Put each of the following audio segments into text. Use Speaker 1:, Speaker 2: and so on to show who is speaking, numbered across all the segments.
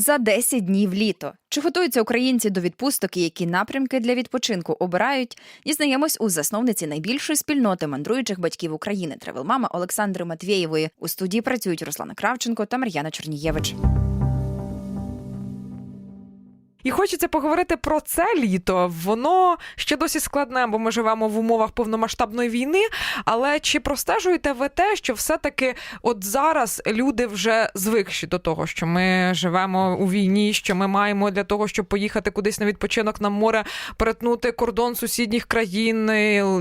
Speaker 1: За 10 днів літо. Чи готуються українці до відпусток і які напрямки для відпочинку обирають? Дізнаємось у засновниці найбільшої спільноти мандруючих батьків України Тревелмама Олександри Матвєєвої. У студії працюють Руслана Кравченко та Мар'яна Чернієвич.
Speaker 2: І хочеться поговорити про це літо. Воно ще досі складне, бо ми живемо в умовах повномасштабної війни. Але чи простежуєте ви те, що все-таки от зараз люди вже звикші до того, що ми живемо у війні, що ми маємо для того, щоб поїхати кудись на відпочинок на море, перетнути кордон сусідніх країн,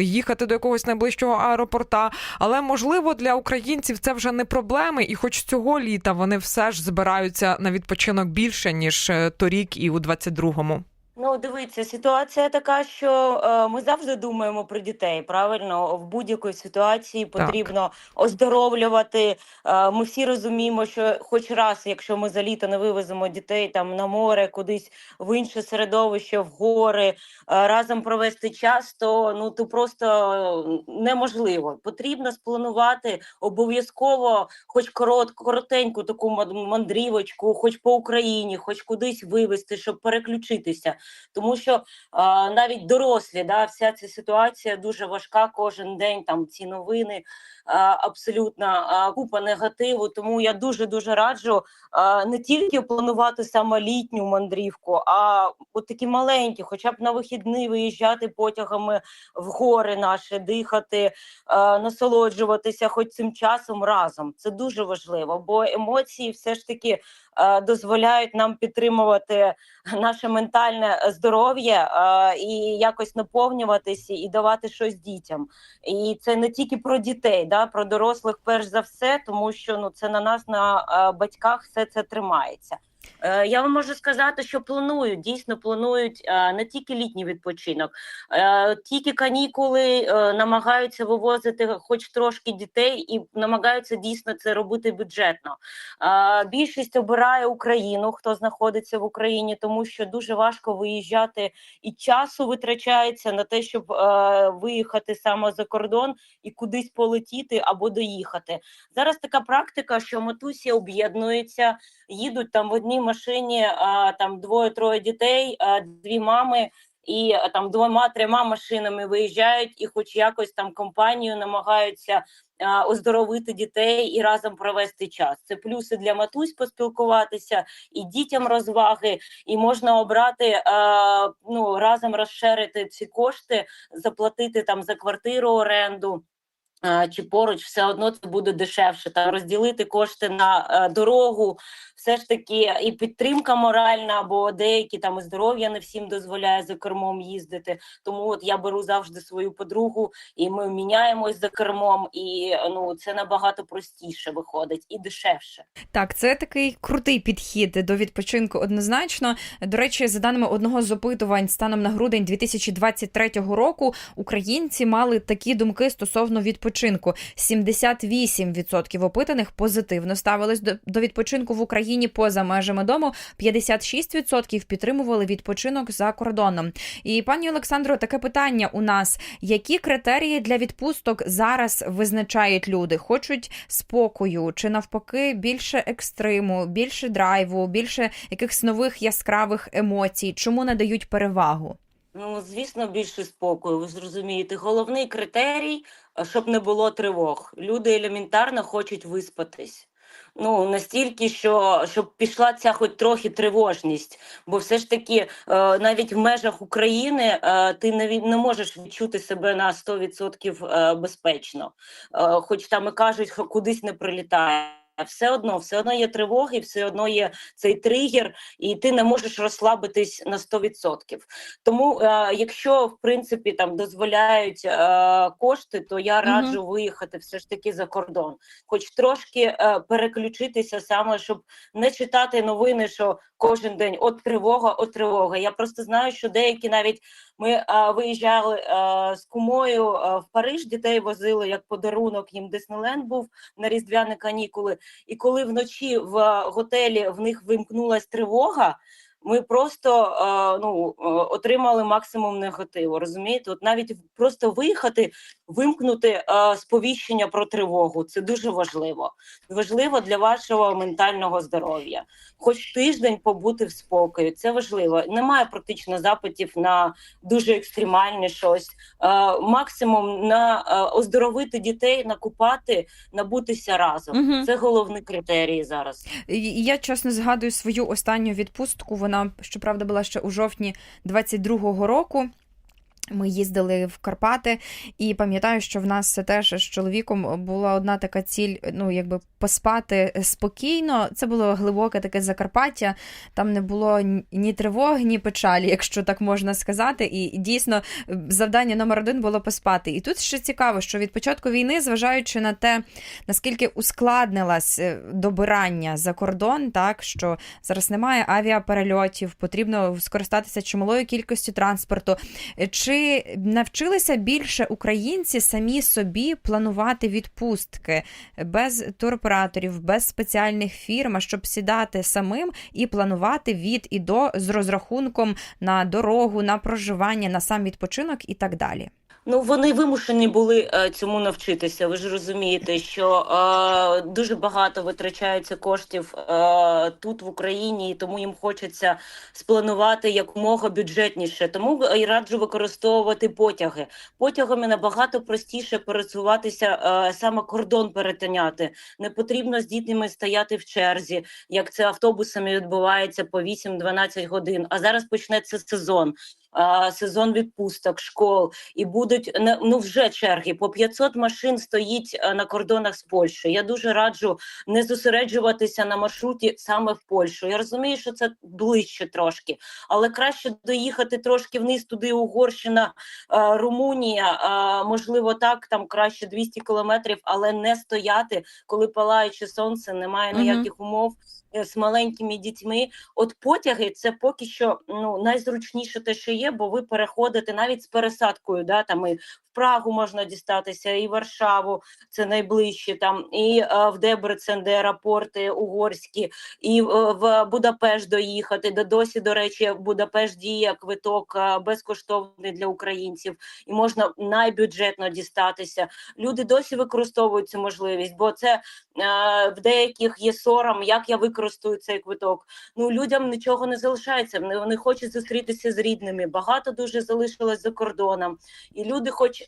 Speaker 2: їхати до якогось найближчого аеропорта. Але можливо для українців це вже не проблеми, і хоч цього літа вони все ж збираються на відпочинок більше ніж е, торік і у 22-му.
Speaker 3: Ну, дивіться, ситуація така, що е, ми завжди думаємо про дітей. Правильно, в будь-якій ситуації потрібно оздоровлювати. Е, ми всі розуміємо, що хоч раз, якщо ми за літо не вивеземо дітей там на море, кудись в інше середовище, в гори, е, разом провести час, то ну то просто неможливо. Потрібно спланувати обов'язково, хоч корот, коротеньку таку ман- мандрівочку, хоч по Україні, хоч кудись вивезти, щоб переключитися тому що а, навіть дорослі, да, вся ця ситуація дуже важка. Кожен день там ці новини а, абсолютно купа негативу. Тому я дуже дуже раджу не тільки планувати саме літню мандрівку, а от такі маленькі, хоча б на вихідні виїжджати потягами в гори наші, дихати, насолоджуватися, хоч цим часом разом. Це дуже важливо, бо емоції все ж таки дозволяють нам підтримувати наше ментальне здоров'я і якось наповнюватися і давати щось дітям. І це не тільки про дітей, да, про дорослих перш за все, тому що ну це на нас, на батьках, все це тримається. Е, Я вам можу сказати, що планують, дійсно планують е, не тільки літній відпочинок, е, тільки канікули намагаються вивозити хоч трошки дітей і намагаються дійсно це робити бюджетно. Більшість обирає Україну, хто знаходиться в Україні, тому що дуже важко виїжджати і часу витрачається на те, щоб виїхати саме за кордон і кудись полетіти або доїхати. Зараз така практика, що матусі об'єднуються, їдуть там в одній машині, там двоє-троє дітей, дві мами. І там двома-трьома машинами виїжджають і, хоч якось там компанію намагаються оздоровити дітей і разом провести час. Це плюси для матусь поспілкуватися, і дітям розваги, і можна обрати ну разом розширити ці кошти, заплатити там за квартиру оренду. Чи поруч все одно це буде дешевше, там розділити кошти на е, дорогу, все ж таки і підтримка моральна, бо деякі там і здоров'я не всім дозволяє за кермом їздити. Тому от я беру завжди свою подругу, і ми міняємось за кермом, і ну це набагато простіше виходить і дешевше.
Speaker 1: Так, це такий крутий підхід до відпочинку однозначно. До речі, за даними одного з опитувань, станом на грудень 2023 року українці мали такі думки стосовно відпочинку. 78% опитаних позитивно ставились до, відпочинку в Україні поза межами дому. 56% підтримували відпочинок за кордоном. І пані Олександро, таке питання у нас: які критерії для відпусток зараз визначають люди? Хочуть спокою чи навпаки більше екстриму, більше драйву, більше якихось нових яскравих емоцій? Чому надають перевагу?
Speaker 3: Ну, звісно, більше спокою. Ви зрозумієте, головний критерій, щоб не було тривог. Люди елементарно хочуть виспатись. Ну, настільки, що щоб пішла ця хоч трохи тривожність. Бо все ж таки, е, навіть в межах України е, ти не, не можеш відчути себе на 100% е, безпечно. Хоч там і кажуть, кудись не прилітає. Все одно, все одно є тривоги, все одно є цей тригер, і ти не можеш розслабитись на 100%. Тому, е, якщо в принципі там дозволяють е, кошти, то я раджу виїхати все ж таки за кордон, хоч трошки е, переключитися саме, щоб не читати новини, що кожен день от тривога, от тривога. Я просто знаю, що деякі навіть ми е, виїжджали е, з кумою е, в Париж, дітей возили як подарунок. Їм Диснейленд був на різдвяні канікули. І коли вночі в готелі в них вимкнулась тривога. Ми просто е, ну, е, отримали максимум негативу. Розумієте, от навіть просто виїхати, вимкнути е, сповіщення про тривогу. Це дуже важливо. Важливо для вашого ментального здоров'я. Хоч тиждень побути в спокої. Це важливо. Немає практично запитів на дуже екстремальне щось. Е, максимум на е, оздоровити дітей, накупати, набутися разом.
Speaker 1: Мгм.
Speaker 3: Це головний критерій зараз.
Speaker 1: Я чесно згадую свою останню відпустку. Вона щоправда була ще у жовтні 22-го року. Ми їздили в Карпати, і пам'ятаю, що в нас теж з чоловіком була одна така ціль: ну якби поспати спокійно. Це було глибоке таке Закарпаття. Там не було ні- тривог, ні печалі, якщо так можна сказати. І дійсно завдання номер один було поспати. І тут ще цікаво, що від початку війни, зважаючи на те, наскільки ускладнилось е, добирання за кордон, так що зараз немає авіаперельотів, потрібно скористатися чималою кількістю транспорту. Е, Чи навчилися більше українці самі собі планувати відпустки без туроператорів, без спеціальних фірм, а щоб сідати самим і планувати від і до з розрахунком на дорогу, на проживання, на сам відпочинок і так далі?
Speaker 3: Ну вони вимушені були е, цьому навчитися. Ви ж розумієте, що е, дуже багато витрачається коштів е, тут в Україні, і тому їм хочеться спланувати якомога бюджетніше. Тому і раджу використовувати потяги. Потягами набагато простіше пересуватися, е, саме кордон перетиняти. Не потрібно з дітьми стояти в черзі, як це автобусами відбувається по 8-12 годин. А зараз почнеться сезон. Сезон відпусток, школ, і будуть не- ну вже черги. По 500 машин стоїть е, на кордонах з Польщею. Я дуже раджу не зосереджуватися на маршруті саме в Польщу. Я розумію, що це ближче трошки, але краще доїхати трошки вниз туди, Угорщина, е, Румунія. е, Можливо, так там краще 200 кілометрів, але не стояти, коли палаюче сонце, немає ніяких умов. е, З маленькими дітьми, от потяги це поки що ну найзручніше те, що є, бо ви переходите навіть з пересадкою. Да, там і в Прагу можна дістатися, і Варшаву це найближче, там і е, в Дебрецен, де аеропорти угорські, і е, в Будапешт доїхати. Де досі, до речі, Будапешт діє квиток е, безкоштовний для українців, і можна найбюджетно дістатися. Люди досі використовують цю можливість, бо це е, в деяких є сором, як я використаю цей квиток. Ну людям нічого не залишається. Вони, вони хочуть зустрітися з рідними. Багато дуже залишилось за кордоном, і люди, хоч е,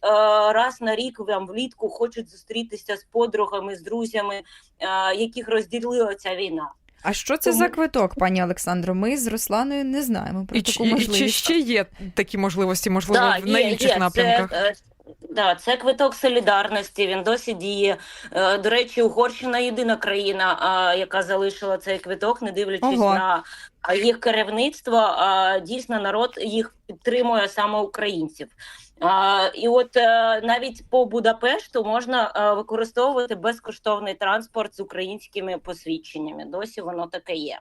Speaker 3: раз на рік вам влітку, хочуть зустрітися з подругами, з друзями, е, яких розділила ця війна.
Speaker 1: А що це
Speaker 3: Тому-
Speaker 1: за квиток, пані Олександро? Ми з Русланою не знаємо про
Speaker 2: І,
Speaker 1: таку
Speaker 2: чи- і чи ще є такі можливості, можливо,
Speaker 3: Да,
Speaker 2: на
Speaker 3: є,
Speaker 2: інших
Speaker 3: є.
Speaker 2: напрямках?
Speaker 3: Це, е, да, це квиток солідарності. Він досі діє. Е, До речі, Угорщина єдина країна, яка залишила цей квиток, не дивлячись
Speaker 1: Ого.
Speaker 3: на їх керівництво. Дійсно, народ їх підтримує саме українців. І от е, навіть по Будапешту можна е, використовувати безкоштовний транспорт з українськими посвідченнями. Досі воно таке є.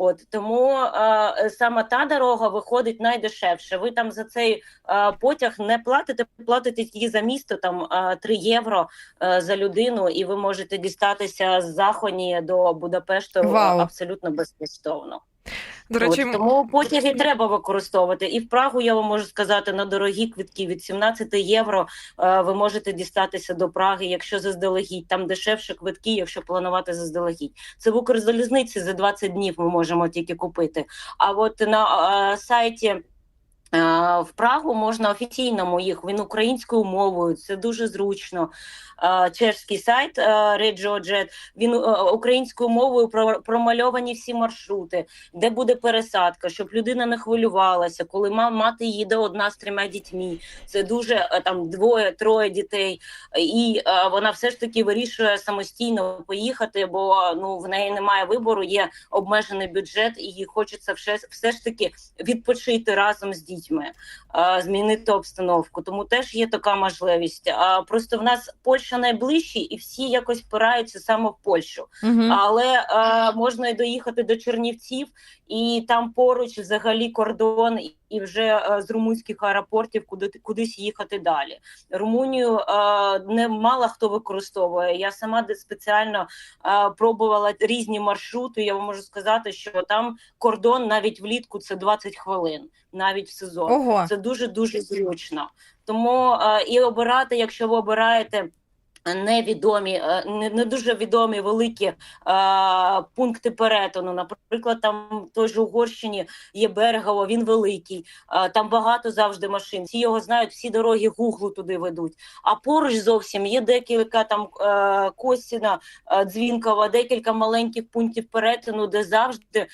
Speaker 3: От тому е, саме та дорога виходить найдешевше. Ви там за цей е, потяг не платите, платите тільки за місто там е, 3 євро е, за людину, і ви можете дістатися з Захоні до Будапешту
Speaker 1: Вау.
Speaker 3: абсолютно безкоштовно.
Speaker 2: До речі,
Speaker 3: От, тому потяги треба використовувати. І в Прагу я вам можу сказати на дорогі квитки від 17 євро. е, ви можете дістатися до Праги, якщо заздалегідь. Там дешевше квитки, якщо планувати заздалегідь. Це в Укрзалізниці за 20 днів ми можемо тільки купити. А от на е, сайті. Е, В Прагу можна офіційному їх він українською мовою. Це дуже зручно. Е, Чешський сайт RegioJet, він е, українською мовою про- промальовані всі маршрути, де буде пересадка, щоб людина не хвилювалася, коли ма- мати їде одна з трьома дітьми. Це дуже там двоє, троє дітей, і вона все ж таки вирішує самостійно поїхати, бо ну в неї немає вибору, є обмежений бюджет, і їй хочеться все, все ж таки відпочити разом з дітьми, е, змінити обстановку. Тому теж є така можливість. А просто в нас Польща найближчі, і всі якось пираються саме в Польщу.
Speaker 1: угу.
Speaker 3: Але можна і доїхати до Чернівців, і там поруч взагалі кордон, і вже е, з румунських аеропортів куди кудись їхати далі. Румунію е, не мало хто використовує. Я сама де спеціально е, пробувала різні маршрути. Я вам можу сказати, що там кордон навіть влітку це 20 хвилин, навіть в сезон.
Speaker 1: Ого.
Speaker 3: Це дуже дуже зручно. Тому і обирати, якщо ви обираєте. Невідомі, е, не, дуже відомі великі е, пункти перетину. Наприклад, там той же Угорщині є Берегово, він великий, е, там багато завжди машин. Всі його знають, всі дороги Гуглу туди ведуть. А поруч зовсім є декілька там е, Костіна, е, Дзвінкова, декілька маленьких пунктів перетину, де завжди е,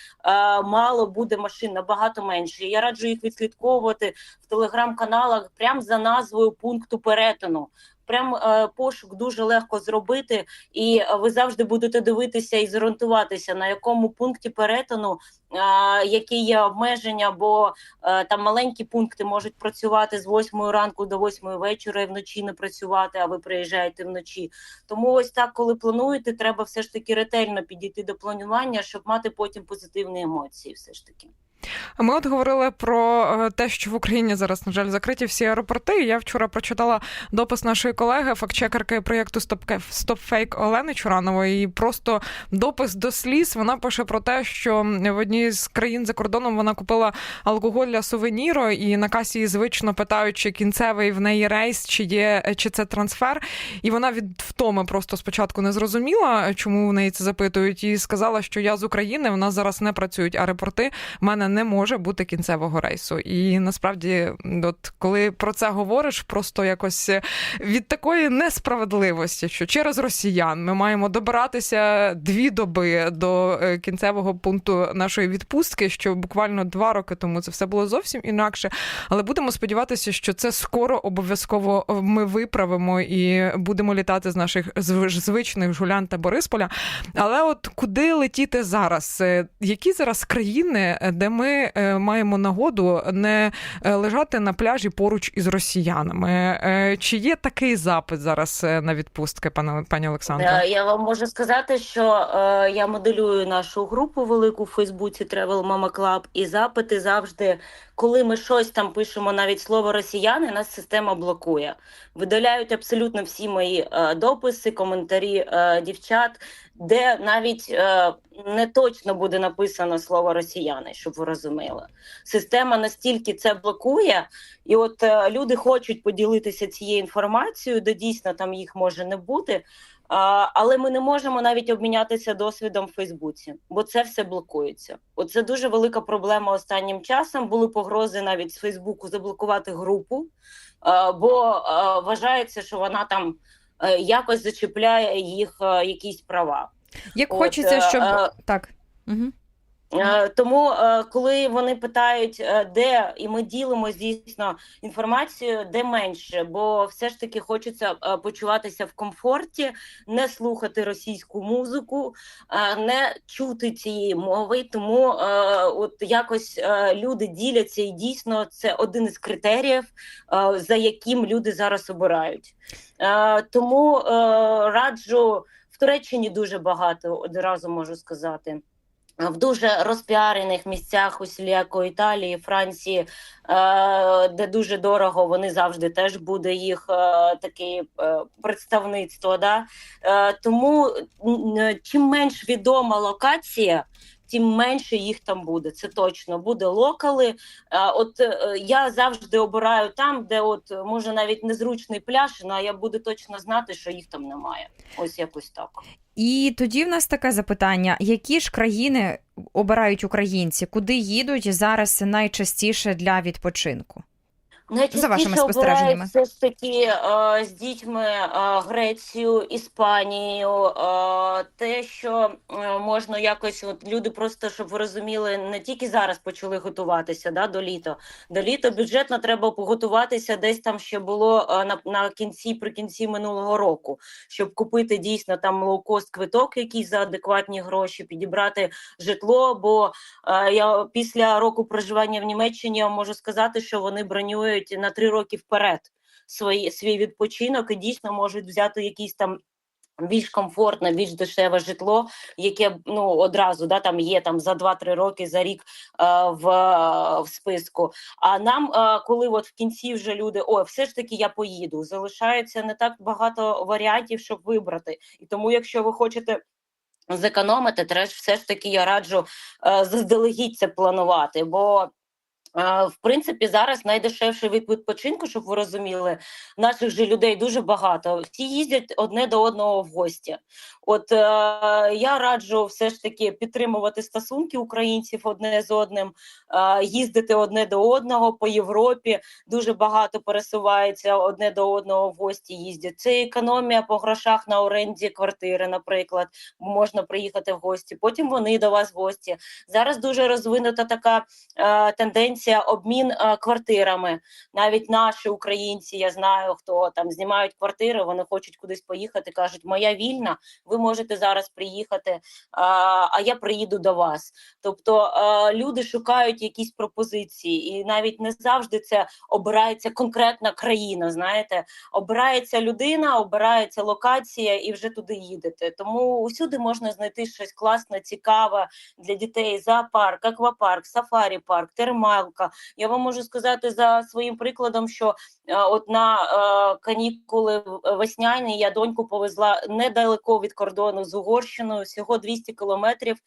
Speaker 3: мало буде машин, набагато менше. Я раджу їх відслідковувати в телеграм-каналах прямо за назвою пункту перетину. Прям е, пошук дуже легко зробити, і е, ви завжди будете дивитися і зорієнтуватися, на якому пункті перетину е, які є обмеження, бо е, там маленькі пункти можуть працювати з 8 ранку до 8 вечора і вночі не працювати, а ви приїжджаєте вночі. Тому ось так, коли плануєте, треба все ж таки ретельно підійти до планування, щоб мати потім позитивні емоції. Все ж таки.
Speaker 2: Ми от говорили про е, те, що в Україні зараз, на жаль, закриті всі аеропорти. Я вчора прочитала допис нашої колеги, фактчекерки проєкту «Стопфейк» Олени Чуранової. І просто допис до сліз. Вона пише про те, що в одній з країн за кордоном вона купила алкоголь для сувеніру, і на касі її звично питають, чи кінцевий в неї рейс, чи є чи це трансфер. І вона від втоми просто спочатку не зрозуміла, чому в неї це запитують, і сказала, що я з України, в нас зараз не працюють аеропорти. В мене не може бути кінцевого рейсу. І насправді, от коли про це говориш, просто якось від такої несправедливості, що через росіян ми маємо добиратися дві доби до е, кінцевого пункту нашої відпустки, що буквально два роки тому це все було зовсім інакше. Але будемо сподіватися, що це скоро обов'язково ми виправимо і будемо літати з наших звичних Жулян та Борисполя. Але от куди летіти зараз? Е, Які зараз країни, де ми е, маємо нагоду не е, лежати на пляжі поруч із росіянами? Е, Чи є такий запит зараз на відпустки, пане пані Олександре?
Speaker 3: Я вам можу сказати, що я моделюю нашу групу велику в Фейсбуці Travel Mama Club, і запити завжди, коли ми щось там пишемо, навіть слово росіяни, нас система блокує. Видаляють абсолютно всі мої дописи, коментарі дівчат, де навіть е, не точно буде написано слово росіяни, щоб ви розуміли. Система настільки це блокує, і от е, люди хочуть поділитися цією інформацією, де дійсно там їх може не бути. А, але ми не можемо навіть обмінятися досвідом в Фейсбуці, бо це все блокується. Оце дуже велика проблема останнім часом. Були погрози навіть з Фейсбуку заблокувати групу, а, бо а, вважається, що вона там е, якось зачіпляє їх е, якісь права.
Speaker 1: Як
Speaker 3: От,
Speaker 1: хочеться, щоб
Speaker 3: е,
Speaker 1: так. Угу.
Speaker 3: Е, Тому, е, коли вони питають, е, де і ми ділимо дійсно інформацію, де менше, бо все ж таки хочеться почуватися в комфорті, не слухати російську музику, не чути цієї мови. Тому от якось люди діляться, і дійсно це один із критеріїв, за яким люди зараз обирають. Тому раджу в Туреччині дуже багато одразу можу сказати в дуже розпіарених місцях усіляко Італії, Франції, е, де дуже дорого, вони завжди теж буде їх е, таке е, представництво. Да? Е, тому чим менш відома локація, тим менше їх там буде. Це точно буде локали. Е, от е, я завжди обираю там, де от може навіть незручний пляж, але я буду точно знати, що їх там немає. Ось якось так.
Speaker 1: І тоді в нас таке запитання: які ж країни обирають українці, куди їдуть зараз найчастіше для відпочинку? За вашими спостереженнями.
Speaker 3: все ж таки е, з дітьми е, Грецію, Іспанію, е, те, що можна якось, от люди просто щоб ви розуміли, не тільки зараз почали готуватися да, до літа. До літа бюджетно треба поготуватися десь там ще було на, на кінці, при кінці минулого року, щоб купити дійсно там лоукост квиток, якийсь за адекватні гроші, підібрати житло. Бо я після року проживання в Німеччині я можу сказати, що вони бронюють на три роки вперед свої свій відпочинок і дійсно можуть взяти якийсь там Більш комфортне, більш дешеве житло, яке ну одразу да там є там за 2-3 роки за рік е, в, в списку. А нам, е, коли от в кінці вже люди, ой, все ж таки я поїду, залишається не так багато варіантів, щоб вибрати. І тому, якщо ви хочете зекономити, треба все ж таки я раджу е, заздалегідь це планувати. Бо в принципі зараз найдешевший вид відпочинку, щоб ви розуміли, наших же людей дуже багато. Всі їздять одне до одного в гості. От е, я раджу все ж таки підтримувати стосунки українців одне з одним, е, їздити одне до одного по Європі. Дуже багато пересуваються одне до одного в гості. Їздять. Це економія по грошах на оренді квартири, наприклад. Можна приїхати в гості. Потім вони до вас в гості. Зараз дуже розвинута така е, тенденція обмін е, квартирами. Навіть наші українці, я знаю, хто там знімають квартири, вони хочуть кудись поїхати. кажуть, моя вільна, ви можете зараз приїхати, а, а я приїду до вас. Тобто е, люди шукають якісь пропозиції, і навіть не завжди це обирається конкретна країна. Знаєте, обирається людина, обирається локація, і вже туди їдете. Тому усюди можна знайти щось класне, цікаве для дітей. Зоопарк, аквапарк, сафарі парк, термалка. Я вам можу сказати за своїм прикладом, що е, от на е, канікули весняні я доньку повезла недалеко від кордону з Угорщиною, всього 200 кілометрів. Е,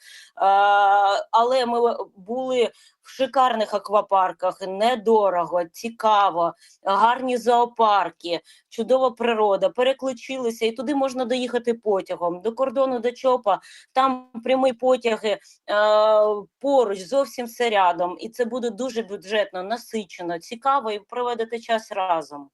Speaker 3: але ми були в шикарних аквапарках, недорого, цікаво, гарні зоопарки, чудова природа, переключилися, і туди можна доїхати потягом. До кордону до ЧОПа, там прямі потяги е, поруч, зовсім все рядом. І це буде дуже бюджетно, насичено, цікаво і проведете час разом.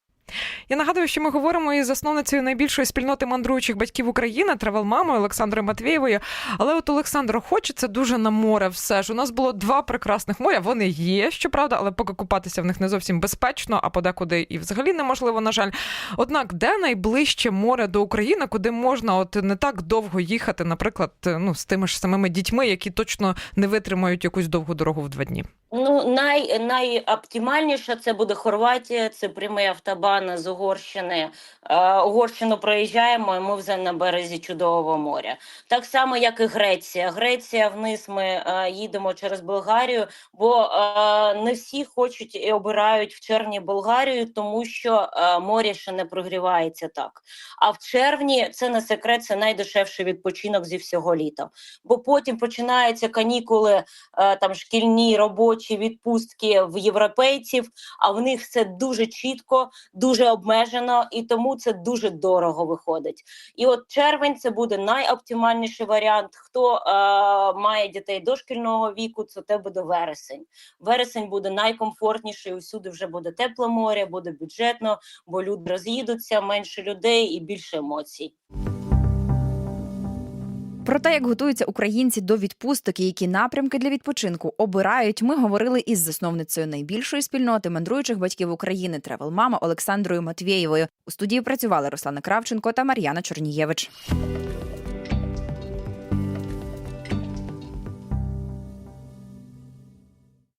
Speaker 2: Я нагадую, що ми говоримо із засновницею найбільшої спільноти мандруючих батьків України Тревел Мамою Олександрою Матвєєвою. Але от Олександро, хочеться дуже на море. Все ж у нас було два прекрасних моря. Вони є, щоправда, але поки купатися в них не зовсім безпечно, а подекуди і взагалі неможливо, на жаль. Однак, де найближче море до України, куди можна от не так довго їхати, наприклад, ну з тими ж самими дітьми, які точно не витримають якусь довгу дорогу в два дні.
Speaker 3: Ну, най, найоптимальніше це буде Хорватія, це прямий автобан з Угорщини. Е, Угорщину проїжджаємо, і ми вже на березі Чудового моря. Так само, як і Греція. Греція вниз ми е, їдемо через Болгарію, бо е, не всі хочуть і обирають в червні Болгарію, тому що е, море ще не прогрівається так. А в червні це не секрет, це найдешевший відпочинок зі всього літа. Бо потім починаються канікули е, там шкільні робочі відпустки в європейців, а в них це дуже чітко, дуже обмежено, і тому це дуже дорого виходить. І от червень це буде найоптимальніший варіант. Хто е, має дітей дошкільного віку, це те буде вересень. Вересень буде найкомфортніший. Усюди вже буде тепле море, буде бюджетно, бо люди роз'їдуться, менше людей і більше емоцій.
Speaker 1: Про те, як готуються українці до відпусток і які напрямки для відпочинку обирають, ми говорили із засновницею найбільшої спільноти мандруючих батьків України Тревел Мама Олександрою Матвєєвою. У студії працювали Руслана Кравченко та Мар'яна Чорнієвич.